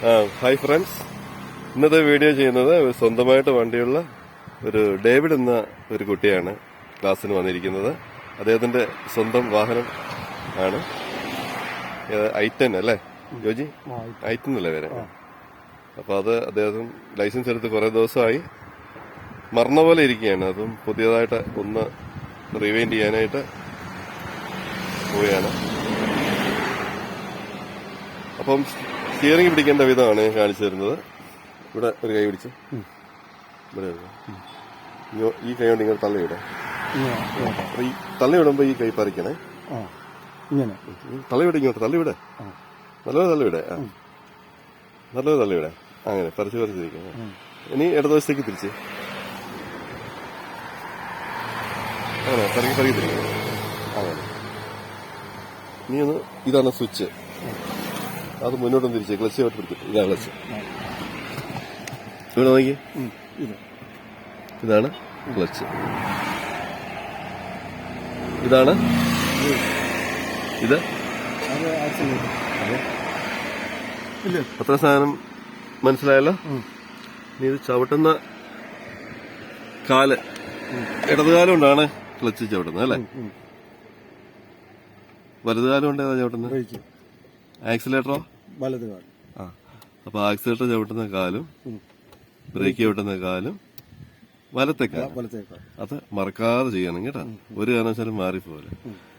Hi friends. ഇന്നത്തെ video ചെയ്യുന്നത് സ്വന്തമായിട്ട് വണ്ടിയുള്ള ഒരു ഡേവിഡ് എന്ന ഒരു കുട്ടിയാണ് ക്ലാസ്സിന് വന്നിരിക്കുന്നത്. അദ്ദേഹത്തിന്റെ സ്വന്തം വാഹനം ആണ്. ഐറ്റൻ അല്ലേ? ജോജി? ഐറ്റൻ അല്ലേ വരെ അപ്പൊ അത് അദ്ദേഹം ലൈസൻസ് എടുത്ത് കുറെ ദിവസമായി മറന്ന പോലെ ഇരിക്കുകയാണ്. അതും പുതിയതായിട്ട് ഒന്ന് റിവൈൻഡ് ചെയ്യാനായിട്ട് പോവുകയാണ്. അപ്പം സ്റ്റിയറിംഗ് പിടിക്കേണ്ട വിധമാണ് ഞാൻ കാണിച്ചു തരുന്നത്. ഇവിടെ ഒരു കൈ പിടിച്ച്. ഇവിടെ ഈ കൈ കൊണ്ട് ഇങ്ങനെ തള്ളിയിടാം ഈ തള്ളിവിടുമ്പോ ഈ കൈ പറിക്കണേ. ഇങ്ങനെ. തള്ളിവിട ഇങ്ങോട്ട് തള്ളിവിടെ നല്ലത് തള്ളിവിടെ ആ. നല്ലത് തള്ളിവിടെ അങ്ങനെ പറിച്ച് പറിച്ചിരിക്കും ഇനി ഇടതുവശത്തേക്ക് തിരിച്ച്. അങ്ങനെ പറിക്കി പറിക്ക് അങ്ങനെ ഇനി ഒന്ന് ഇതാണ് സ്വിച്ച്. അത് മുന്നോട്ടും തിരിച്ച് ക്ലച്ച് ആയിട്ട് പിടിക്കും. ഇതാ ക്ലച്ച് ഇവിടെ നോക്കി ഇതാണ് ക്ലച്ച് ഇതാണ് ഇത്. അത്ര സാധനം മനസ്സിലായല്ലോ? നീ ഇത് ചവിട്ടുന്ന കാൽ. ഇടതുകാലം കൊണ്ടാണ് ക്ലച്ച് ചവിട്ടുന്നത് അല്ലേ. വലതുകാലം കൊണ്ട് ഏതാ ചവിട്ടുന്നത്? ആക്സിലേറ്ററോ? വലത് കാൽ ആ. അപ്പൊ ആക്സിലേറ്റർ ചവിട്ടുന്ന കാലും ബ്രേക്ക് ചവിട്ടുന്ന കാലും വലത്തേക്കാൽ കാലും. വലത്തെ കാൽ അത് മറക്കാതെ ചെയ്യണം കേട്ടോ. ഒരു കാരണവശാലും മാറിപ്പോലെ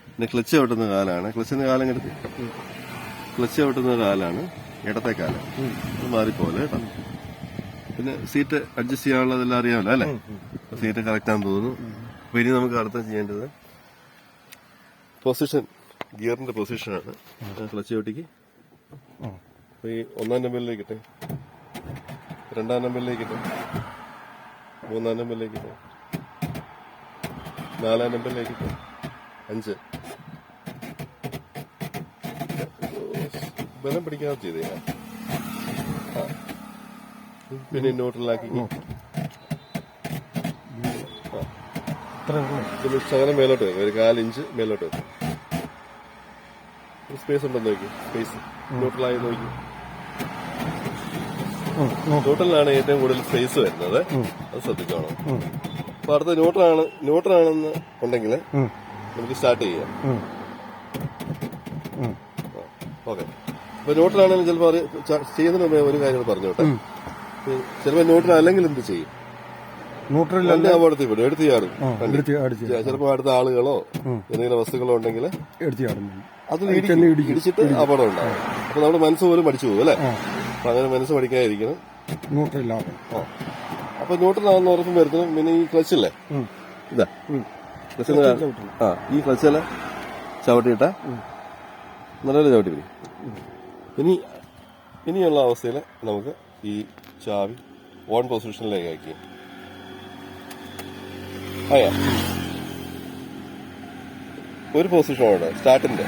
പിന്നെ ക്ലച്ച് ചവിട്ടുന്ന കാലാണ്. ക്ലച്ചിന്റെ കാലം കിട്ടി ക്ലച്ച് ചവിട്ടുന്ന കാലാണ് ഇടത്തെ കാലം. അത് മാറിപ്പോലെ കേട്ടോ. പിന്നെ സീറ്റ് അഡ്ജസ്റ്റ് ചെയ്യാനുള്ളതെല്ലാം അറിയാമല്ലോ അല്ലേ? സീറ്റ് കറക്റ്റ് ആണെന്ന് തോന്നുന്നു അപ്പൊ ഇനി നമുക്ക് അടുത്ത ചെയ്യേണ്ടത് പൊസിഷൻ ഗിയറിന്റെ പൊസിഷനാണ് ക്ലച്ച് ചവിട്ടിക്ക് ഈ ഒന്നാം നമ്പറിലേക്ക് ഇട്ടെ രണ്ടാം നമ്പറിലേക്ക് ഇട്ടെ മൂന്നാം നമ്പറിലേക്ക് ഇട്ടെ നാലാം നമ്പറിലേക്ക് ഇട്ടെ അഞ്ച്. ബലം പിടിക്കാൻ ചെയ്തേ പിന്നെ നോട്ടിലാക്കി ശകലം മേലോട്ട് വെക്കും ഒരു കാലിഞ്ച് മേലോട്ട് വെക്കും സ്പേസ് ഉണ്ടോ നോക്കി. സ്പേസ് ന്യൂട്രലായി നോക്കി. ടോട്ടലിലാണ് ഏറ്റവും കൂടുതൽ സ്പേസ് വരുന്നത്. അത് ശ്രദ്ധിക്കണം അപ്പൊ അടുത്ത ന്യൂട്രലാണ് ന്യൂട്രലാണെന്ന് ഉണ്ടെങ്കിൽ നമുക്ക് സ്റ്റാർട്ട് ചെയ്യാം. ഓക്കെ അപ്പൊ ന്യൂട്രലാണെങ്കിൽ ചിലപ്പോൾ ചെയ്യുന്നതിന് ഒരു കാര്യം പറഞ്ഞോട്ടെ? ചിലപ്പോൾ ന്യൂട്രൽ അല്ലെങ്കിൽ എന്ത് ചെയ്യും? ന്യൂട്രൽ വണ്ടി അപകടത്തിൽ വിടും എടുത്ത് ചാടും. ചിലപ്പോൾ അടുത്ത ആളുകളോ. എന്തെങ്കിലും വസ്തുക്കളോ ഉണ്ടെങ്കിൽ എടുത്ത് അത്. ഇടിച്ചിട്ട് അപകടം ഉണ്ടാവും. അപ്പൊ നമ്മുടെ മനസ്സ് പോലും പഠിച്ചു പോകും അല്ലേ? അപ്പൊ അങ്ങനെ മനസ്സ് പഠിക്കാതിരിക്കണം. ആ. അപ്പൊ ന്യൂട്രലാണെന്ന് ഉറപ്പും വരുത്തണം. പിന്നെ ഈ ക്ലച്ച് ഇല്ലേ? ഇതാ. ക്ലച്ച് ആ ഈ ക്ലച്ചല്ല ചവിട്ടിയിട്ട? നല്ലൊരു ചവിട്ടി പിടി. ഇനി ഇനിയുള്ള അവസ്ഥയിൽ നമുക്ക് ഈ ചാവി ഓൺ പൊസിഷനിലേക്ക് ആക്കി ആയാ ഒരു പൊസിഷനുണ്ട് സ്റ്റാർട്ടിന്റെ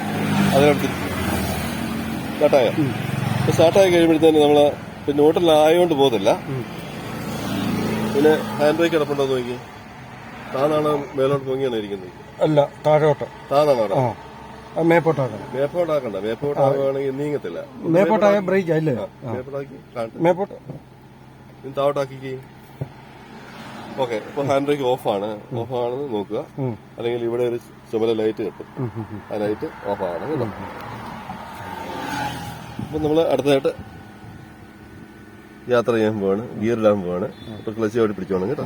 അതിനടുത്ത്. സ്റ്റാർട്ടായ ഇപ്പൊ സ്റ്റാർട്ടായി കഴിയുമ്പോഴത്തേന് നമ്മൾ പിന്നെ നോട്ടിലായോണ്ട് പോകത്തില്ല പിന്നെ ഹാൻഡ് ബ്രേക്ക് കിടപ്പുണ്ടോ നോക്കി താന്നാണ് മേലോട്ട് പൊങ്ങിയാണ് ഇരിക്കുന്നത്. അല്ല താഴോട്ട്. താന്നാണ് അവിടെ. മേപ്പോട്ടാക്കണം. മേപ്പോട്ടാക്കണ്ട. മേപ്പോട്ടാകുവാണെങ്കിൽ നീങ്ങത്തില്ല. മേപ്പോട്ടായ ബ്രേക്ക് അല്ലേ മേപ്പോട്ടാക്കി. മേപ്പോട്ട് ഇനി താവട്ടാക്കി ഓക്കെ ഇപ്പൊ ഹാൻഡ് ബ്രേക്ക് ഓഫ് ആണ്. ഓഫ് ആണെന്ന് നോക്കുക. അല്ലെങ്കിൽ ഇവിടെ ഒരു ചുമല ലൈറ്റ് കിട്ടും. ആ ലൈറ്റ് ഓഫ് ആണ് കേട്ടോ. അപ്പൊ നമ്മൾ അടുത്തതായിട്ട് യാത്ര ചെയ്യാൻ പോവാണ്. ഗിയർ ഇടാൻ പോവാണ്. അപ്പൊ ക്ലച്ച് ഓടി പിടിച്ചോണം കേട്ടോ.